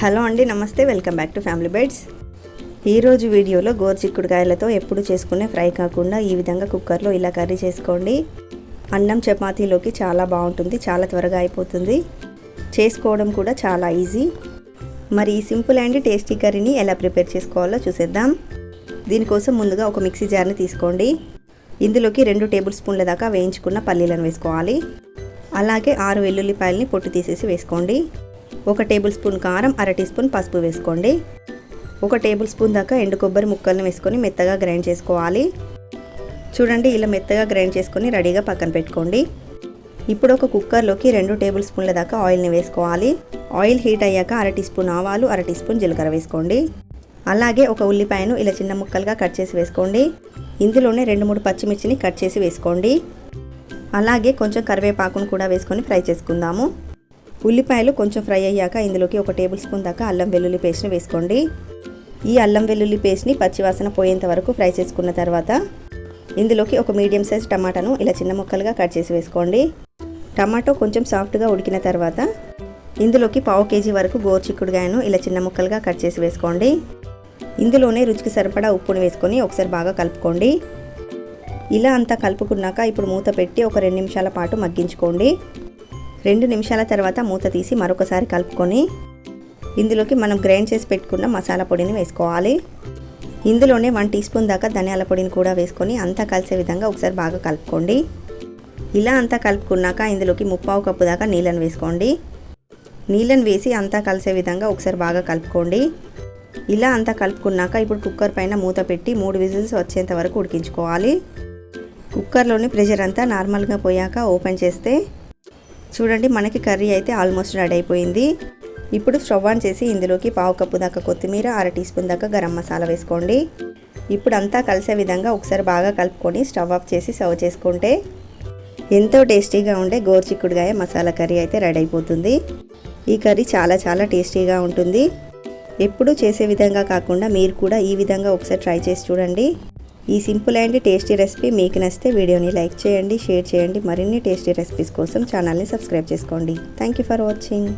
Hello అండి నమస్తే welcome back to Family Bytes. ఈరోజు వీడియోలో గోరుచిక్కుడుకాయలతో ఎప్పుడు చేసుకునే ఫ్రై కాకుండా ఈ విధంగా కుక్కర్లో ఇలా కర్రీ చేసుకోండి. అన్నం చపాతీలోకి చాలా బాగుంటుంది చాలా త్వరగా అయిపోతుంది. చేసుకోవడం కూడా చాలా ఈజీ. మరి ఈ సింపుల్ అండ్ టేస్టీ కర్రీని ఎలా ప్రిపేర్ చేసుకోవాలో చూసేద్దాం. దీనికోసం ముందుగా ఒక మిక్సీ జార్ని తీసుకోండి. ఇందులోకి రెండు టేబుల్ స్పూన్ల దాకా వేయించుకున్న పల్లీలను వేసుకోవాలి. అలాగే ఆరు వెల్లుల్లిపాయలని పొట్టు తీసేసి వేసుకోండి. ఒక టేబుల్ స్పూన్ కారం అర టీ స్పూన్ పసుపు వేసుకోండి. ఒక టేబుల్ స్పూన్ దాకా ఎండు కొబ్బరి ముక్కల్ని వేసుకొని మెత్తగా గ్రైండ్ చేసుకోవాలి. చూడండి ఇలా మెత్తగా గ్రైండ్ చేసుకొని రెడీగా పక్కన పెట్టుకోండి. ఇప్పుడు ఒక కుక్కర్లోకి రెండు టేబుల్ స్పూన్ల దాకా ఆయిల్ని వేసుకోవాలి. ఆయిల్ హీట్ అయ్యాక అర టీ స్పూన్ ఆవాలు అర టీ స్పూన్ జీలకర్ర వేసుకోండి. అలాగే ఒక ఉల్లిపాయను ఇలా చిన్న ముక్కలుగా కట్ చేసి వేసుకోండి. ఇందులోనే రెండు మూడు పచ్చిమిర్చిని కట్ చేసి వేసుకోండి. అలాగే కొంచెం కరివేపాకును కూడా వేసుకొని ఫ్రై చేసుకుందాము. ఉల్లిపాయలు కొంచెం ఫ్రై అయ్యాక ఇందులోకి ఒక టేబుల్ స్పూన్ దాకా అల్లం వెల్లుల్లి పేస్ట్ని వేసుకోండి. ఈ అల్లం వెల్లుల్లి పేస్ట్ని పచ్చివాసన పోయేంత వరకు ఫ్రై చేసుకున్న తర్వాత ఇందులోకి ఒక మీడియం సైజ్ టమాటాను ఇలా చిన్న ముక్కలుగా కట్ చేసి వేసుకోండి. టమాటో కొంచెం సాఫ్ట్గా ఉడికిన తర్వాత ఇందులోకి పావు కేజీ వరకు గోరుచిక్కుడుగాయను ఇలా చిన్న ముక్కలుగా కట్ చేసి వేసుకోండి. ఇందులోనే రుచికి సరిపడా ఉప్పుని వేసుకొని ఒకసారి బాగా కలుపుకోండి. ఇలా అంతా కలుపుకున్నాక ఇప్పుడు మూత పెట్టి ఒక రెండు నిమిషాల పాటు మగ్గించుకోండి. రెండు నిమిషాల తర్వాత మూత తీసి మరొకసారి కలుపుకొని ఇందులోకి మనం గ్రైండ్ చేసి పెట్టుకున్న మసాలా పొడిని వేసుకోవాలి. ఇందులోనే వన్ టీ స్పూన్ దాకా ధనియాల పొడిని కూడా వేసుకొని అంతా కలిసే విధంగా ఒకసారి బాగా కలుపుకోండి. ఇలా అంతా కలుపుకున్నాక ఇందులోకి ముప్పావు కప్పు దాకా నీళ్ళను వేసుకోండి. నీళ్ళని వేసి అంతా కలిసే విధంగా ఒకసారి బాగా కలుపుకోండి. ఇలా అంతా కలుపుకున్నాక ఇప్పుడు కుక్కర్ పైన మూత పెట్టి మూడు విజిల్స్ వచ్చేంత వరకు ఉడికించుకోవాలి. కుక్కర్లోని ప్రెషర్ అంతా నార్మల్గా పోయాక ఓపెన్ చేస్తే చూడండి మనకి కర్రీ అయితే ఆల్మోస్ట్ రెడీ అయిపోయింది. ఇప్పుడు స్టవ్ ఆన్ చేసి ఇందులోకి పావు కప్పు దాకా కొత్తిమీర అర టీ స్పూన్ దాకా గరం మసాలా వేసుకోండి. ఇప్పుడు అంతా కలిసే విధంగా ఒకసారి బాగా కలుపుకొని స్టవ్ ఆఫ్ చేసి సర్వ్ చేసుకుంటే ఎంతో టేస్టీగా ఉండే గోర్చిక్కుడుగాయ మసాలా కర్రీ అయితే రెడీ అయిపోతుంది. ఈ కర్రీ చాలా చాలా టేస్టీగా ఉంటుంది. ఎప్పుడూ చేసే విధంగా కాకుండా మీరు కూడా ఈ విధంగా ఒకసారి ట్రై చేసి చూడండి. ఈ సింపుల్ అండ్ టేస్టీ రెసిపీ మీకు నచ్చితే వీడియోని లైక్ చేయండి షేర్ చేయండి. మరిన్ని టేస్టీ రెసిపీస్ కోసం ఛానల్ని సబ్స్క్రైబ్ చేసుకోండి. Thank you for watching